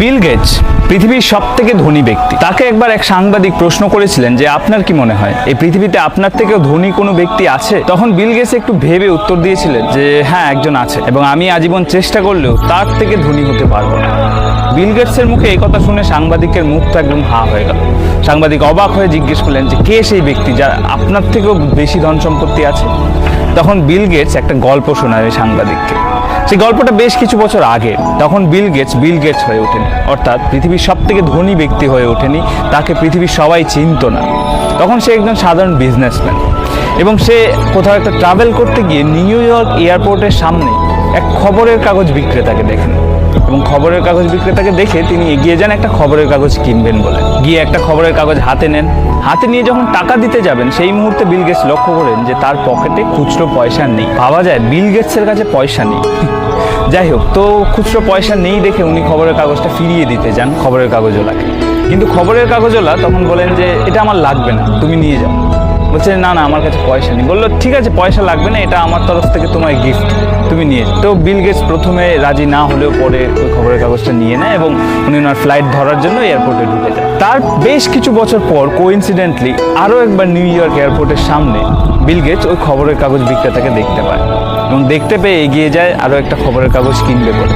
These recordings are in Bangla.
বিল গেটস পৃথিবীর সব থেকে ধনী ব্যক্তি। তাকে একবার এক সাংবাদিক প্রশ্ন করেছিলেন যে, আপনার কি মনে হয়, এই পৃথিবীতে আপনার থেকেও ধনী কোনো ব্যক্তি আছে? তখন বিল গেটস একটু ভেবে উত্তর দিয়েছিলেন যে হ্যাঁ একজন আছে এবং আমি আজীবন চেষ্টা করলেও তার থেকে ধনী হতে পারব না। বিল গেটসের মুখে এই কথা শুনে সাংবাদিকের মুখটা একদম হা হয়ে গেল। সাংবাদিক অবাক হয়ে জিজ্ঞেস করলেন যে, কে সেই ব্যক্তি যার আপনার থেকেও বেশি ধন সম্পত্তি আছে? তখন বিল গেটস একটা গল্প শোনায় সাংবাদিককে। সেই গল্পটা বেশ কিছু বছর আগে, তখন বিল গেটস বিল গেটস হয়ে ওঠেনি। অর্থাৎ পৃথিবীর সব থেকে ধনী ব্যক্তি হয়ে ওঠেনি, তাকে পৃথিবীর সবাই চিনত না। তখন সে একজন সাধারণ বিজনেসম্যান এবং সে কোথাও একটা ট্রাভেল করতে গিয়ে নিউ ইয়র্ক এয়ারপোর্টের সামনে এক খবরের কাগজ বিক্রেতাকে দেখেন। এবং খবরের কাগজ বিক্রেতাকে দেখে তিনি এগিয়ে যান একটা খবরের কাগজ কিনবেন বলে। গিয়ে একটা খবরের কাগজ হাতে নেন। হাতে নিয়ে যখন টাকা দিতে যাবেন, সেই মুহূর্তে বিল গেটস লক্ষ্য করেন যে তার পকেটে খুচরো পয়সা নেই। ভাবা যায় বিল গেটসের কাছে পয়সা নেই। যাই হোক, তো খুচরো পয়সা নেই দেখে উনি খবরের কাগজটা ফিরিয়ে দিতে যান খবরের কাগজওয়ালাকে। কিন্তু খবরের কাগজওয়ালা তখন বলেন যে, এটা আমার লাগবে না, তুমি নিয়ে যাও। বলছে, না না, আমার কাছে পয়সা নেই। বলল, ঠিক আছে, পয়সা লাগবে না, এটা আমার তরফ থেকে তোমার গিফট তুমি নিয়ে তো বিল গেটস প্রথমে রাজি না হলেও পরে ওই খবরের কাগজটা নিয়ে নেয় এবং উনি ওনার ফ্লাইট ধরার জন্য এয়ারপোর্টে ঢুকে যায়। তার বেশ কিছু বছর পর কোইন্সিডেন্টলি আরও একবার নিউ ইয়র্ক এয়ারপোর্টের সামনে বিল গেটস ওই খবরের কাগজ বিক্রেতাকে দেখতে পায় এবং দেখতে পেয়ে এগিয়ে যায় আরও একটা খবরের কাগজ কিনবে বলে।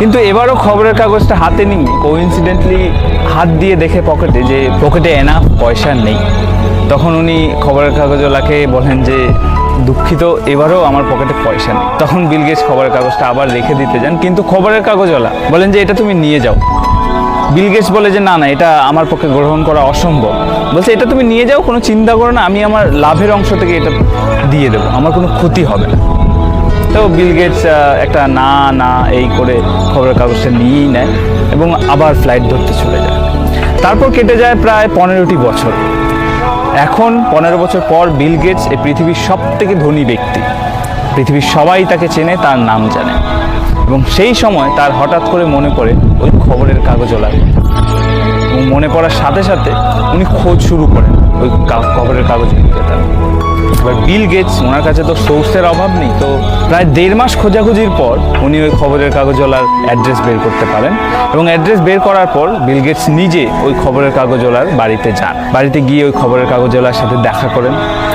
কিন্তু এবারও খবরের কাগজটা হাতে নিয়ে কোইন্সিডেন্টলি হাত দিয়ে দেখে পকেটে যে, পকেটে এনাফ পয়সা নেই। তখন উনি খবরের কাগজওয়ালাকে বলেন যে, দুঃখিত, এবারও আমার পকেটে পয়সা নেই। তখন বিল খবরের কাগজটা আবার রেখে দিতে যান, কিন্তু খবরের কাগজওয়ালা বলেন যে, এটা তুমি নিয়ে যাও। বিল গেটস বলে যে, না না, এটা আমার পক্ষে গ্রহণ করা অসম্ভব। বলছে, এটা তুমি নিয়ে যাও, কোনো চিন্তা করো না, আমি আমার লাভের অংশ থেকে এটা দিয়ে দেবো, আমার কোনো ক্ষতি হবে না। তো বিল গেটস একটা না না, এই করে খবরের কাগজটা নিয়েই নেয় এবং আবার ফ্লাইট ধরতে চলে যায়। তারপর কেটে যায় প্রায় পনেরোটি বছর। এখন, পনেরো বছর পর বিল গেটস এই পৃথিবীর সব থেকে ধনী ব্যক্তি। পৃথিবীর সবাই তাকে চেনে, তার নাম জানে। এবং সেই সময় তার হঠাৎ করে মনে পড়ে ওই খবরের কাগজও লাগে এবং মনে পড়ার সাথে সাথে উনি খোঁজ শুরু করেন ওই খবরের কাগজ বিক্রেতার এবার বিল গেটস, ওনার কাছে তো সোর্সের অভাব নেই, তো প্রায় দেড় মাস খোঁজাখুঁজির পর উনি ওই খবরের কাগজওয়ালার অ্যাড্রেস বের করতে পারেন এবং অ্যাড্রেস বের করার পর বিল গেটস নিজে ওই খবরের কাগজওয়ালার বাড়িতে যান। বাড়িতে গিয়ে ওই খবরের কাগজওয়ালার সাথে দেখা করেন।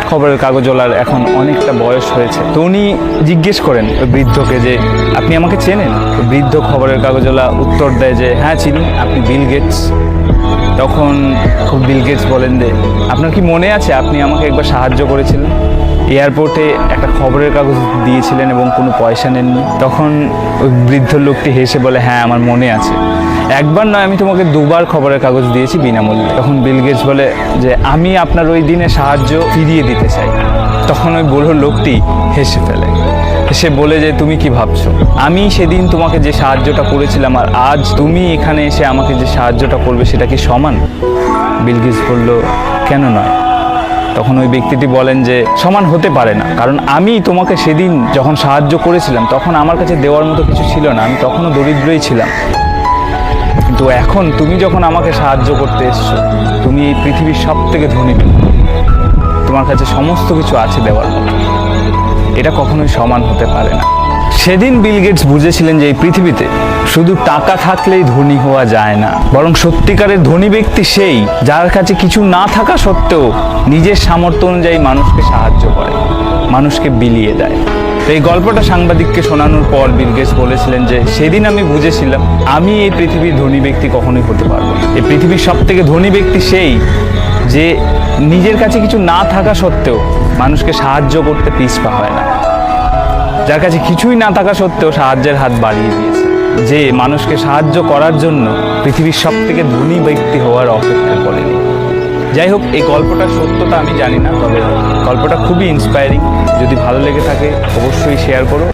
খবরের কাগজওয়ালার এখন অনেকটা বয়স হয়েছে। তো উনি জিজ্ঞেস করেন ওই বৃদ্ধকে যে, আপনি আমাকে চেনেন? বৃদ্ধ খবরের কাগজওয়ালা উত্তর দেয় যে হ্যাঁ চিনি, আপনি বিল গেটস। তখন খুব বিল গেটস বলেন যে, আপনার কি মনে আছে আপনি আমাকে একবার সাহায্য করেছিলেন? এয়ারপোর্টে একটা খবরের কাগজ দিয়েছিলেন এবং কোনো পয়সা নেননি। তখন ওই বৃদ্ধ লোকটি হেসে বলে হ্যাঁ আমার মনে আছে। একবার নয়, আমি তোমাকে দুবার খবরের কাগজ দিয়েছি বিনামূল্যে। তখন বিল বলে যে, আমি আপনার ওই দিনে সাহায্য ফিরিয়ে দিতে চাই। তখন ওই বুড়ো লোকটি হেসে ফেলে। সে বলে যে, তুমি কি ভাবছ? আমি সেদিন তোমাকে যে সাহায্যটা করেছিলাম, আর আজ তুমি এখানে এসে আমাকে যে সাহায্যটা করবে, সেটা কি সমান? বিলগিস বলল, কেন নয়? তখন ওই ব্যক্তিটি বলেন যে, সমান হতে পারে না। কারণ আমি তোমাকে সেদিন যখন সাহায্য করেছিলাম, তখন আমার কাছে দেওয়ার মতো কিছু ছিল না। আমি তখনও দরিদ্রই ছিলাম। কিন্তু এখন তুমি যখন আমাকে সাহায্য করতে এসছো, তুমি এই পৃথিবীর সব থেকে ধনী। তোমার কাছে সমস্ত কিছু আছে দেওয়ার মতো। এটা কখনোই সমান হতে পারে না। সেদিন বিল গেটস বুঝেছিলেন যে এই পৃথিবীতে শুধু টাকা থাকলেই ধনী হওয়া যায় না। বরং সত্যিকারের ধনী ব্যক্তি সেই যার কাছে কিছু না থাকা সত্ত্বেও নিজের সামর্থ্য অনুযায়ী মানুষকে সাহায্য করে, মানুষকে বিলিয়ে দেয়। তো এই গল্পটা সাংবাদিককে শোনানোর পর বিল গেটস বলেছিলেন যে, সেদিন আমি বুঝেছিলাম, আমি এই পৃথিবীর ধনী ব্যক্তি কখনোই হতে পারব এই পৃথিবীর সব থেকে ধনী ব্যক্তি সেই যে নিজের কাছে কিছু না থাকা সত্ত্বেও মানুষকে সাহায্য করতে পিছপা হয় না। যার কাছে কিছুই না থাকা সত্ত্বেও সাহায্যের হাত বাড়িয়ে দিয়েছে। যে মানুষকে সাহায্য করার জন্য পৃথিবীর সব থেকে ধনী ব্যক্তি হওয়ার অপেক্ষা করেনি। যাই হোক, এই গল্পটার সত্যতা আমি জানি না, তবে গল্পটা খুবই ইন্সপায়ারিং যদি ভালো লেগে থাকে, অবশ্যই শেয়ার করো।